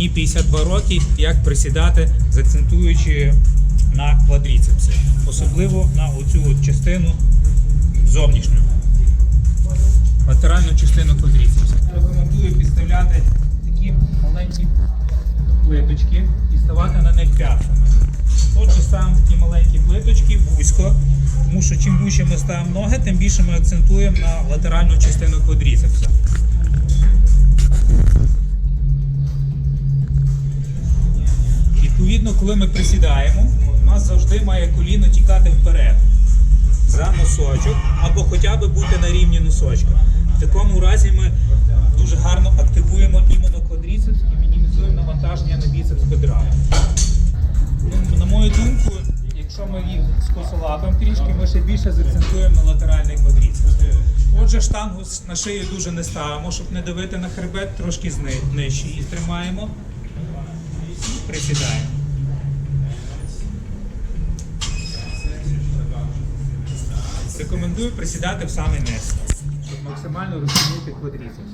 мені 52 роки, як присідати, закцентуючи на квадріцепси. Особливо на оцю от частину зовнішню. Латеральну частину квадріцепса. Рекомендую підставляти такі маленькі плиточки і ставати на них п'ятками. Отже, ставимо такі маленькі плиточки вузько, тому що чим вище ми ставимо ноги, тим більше ми акцентуємо на латеральну частину квадріцепса. Відповідно, коли ми присідаємо, у нас завжди має коліно тікати вперед за носочок або хоча б бути на рівні носочка. В такому разі ми дуже гарно активуємо іменно квадріцепс і мінімізуємо навантаження на біцепс бедра. Ну, На мою думку, якщо ми їх скосолапимо трішки, ми ще більше закцентуємо на латеральний квадріцепс. Отже, штангу на шию дуже не ставимо, щоб не давити на хребет, трошки нижче її тримаємо. Присідаємо. Рекомендую присідати в саме місце, щоб максимально розтягнути квадріцепс.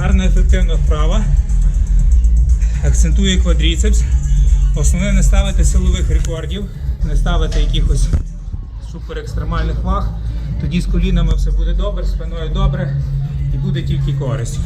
Гарна ефективна вправа. Акцентує квадріцепс. Основне не ставити силових рекордів, не ставити якихось суперекстремальних ваг. Тоді з колінами все буде добре, спиною добре і буде тільки користь.